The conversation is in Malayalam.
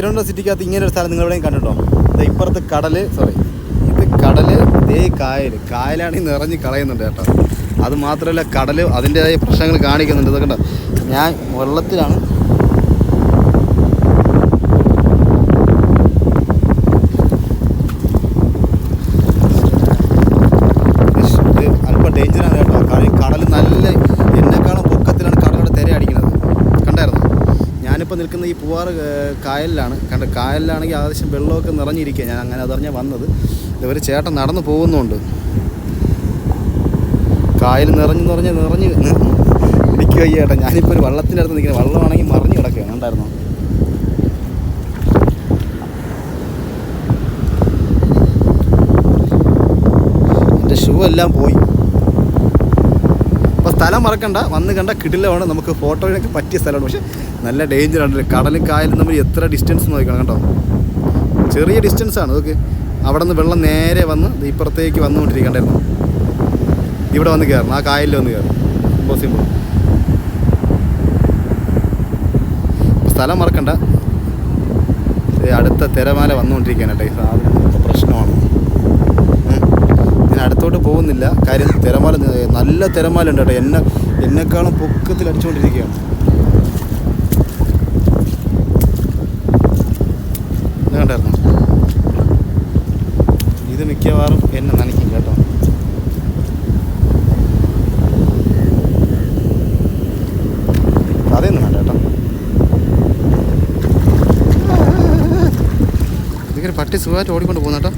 തിരുവനന്തപുരം സിറ്റിക്കകത്ത് ഇങ്ങനെ ഒരു സ്ഥലം നിങ്ങൾ എവിടെയും കണ്ടിട്ടോ ദേ ഇപ്പുറത്ത് കടൽ സോറി ഇത് കടൽ ഇതേ കായൽ കായലാണെങ്കിൽ നിറഞ്ഞ് കളയുന്നുണ്ട് കേട്ടോ. അത് മാത്രമല്ല കടൽ അതിന്റെതായ പ്രശ്നങ്ങൾ കാണിക്കുന്നുണ്ട്. ഇതൊക്കെ ഞാൻ വെള്ളത്തിലാണ് ഇത് അല്പം ഡേഞ്ചറാണ് കേട്ടോ കാര്യം കടൽ നല്ല എന്നെക്കാളും പൊക്കത്തിലാണ് കടലിയുടെ തിര അടിക്കുന്നത് കണ്ടായിരുന്നു ഞാനിപ്പോൾ നിൽക്കുന്ന ഈ പൂവാർ കായലിലാണ്. കണ്ട കായലിലാണെങ്കിൽ ആവശ്യം വെള്ളമൊക്കെ നിറഞ്ഞിരിക്കുക ഞാൻ അങ്ങനെ അതറിഞ്ഞാൽ വന്നത്. ഇവർ ചേട്ടൻ നടന്നു പോകുന്നുണ്ട്. കായൽ നിറഞ്ഞു നിറഞ്ഞ് നിറഞ്ഞ് എനിക്ക് ചേട്ടൻ ചേട്ടാ ഞാനിപ്പോൾ ഒരു വള്ളത്തിന്റെ അടുത്ത് നിൽക്കുന്നത് വള്ളമാണെങ്കിൽ മറിഞ്ഞു കിടക്കുകയാണ് ഉണ്ടായിരുന്നു എന്റെ ഷൂ എല്ലാം പോയി. സ്ഥലം മറക്കണ്ട. വന്ന് കണ്ട കിടിലമാണ്. നമുക്ക് ഫോട്ടോയിനൊക്കെ പറ്റിയ സ്ഥലമാണ്. പക്ഷേ നല്ല ഡേഞ്ചർ ആണ്. കടലും കായലും തമ്മിൽ എത്ര ഡിസ്റ്റൻസ് നോക്കണം കേട്ടോ. ചെറിയ ഡിസ്റ്റൻസ് ആണ്. അതൊക്കെ അവിടെ നിന്ന് വെള്ളം നേരെ വന്ന് ഇപ്പുറത്തേക്ക് വന്നുകൊണ്ടിരിക്കണ്ടായിരുന്നു. ഇവിടെ വന്ന് കയറണം. ആ കായലിൽ വന്ന് കയറും പോസിബിൾ സ്ഥലം മറക്കണ്ട. അടുത്ത തിരമാല വന്നുകൊണ്ടിരിക്കാനാട്ടെ സാധനം. പോകുന്നില്ല. കാര്യം തിരമാല നല്ല തിരമാല ഉണ്ട് കേട്ടോ. എന്നെ എന്നെക്കാളും പൊക്കത്തിൽ അടിച്ചുകൊണ്ടിരിക്കുകയാണ്. കണ്ടായിരുന്നോ? ഇത് മിക്കവാറും എന്നെ നനയ്ക്കും കേട്ടോ. അതൊന്നും വേണ്ട കേട്ടോ. ഇതിങ്ങനെ പട്ടി സുഖമായിട്ട് ഓടിക്കൊണ്ട് പോകുന്ന കേട്ടോ.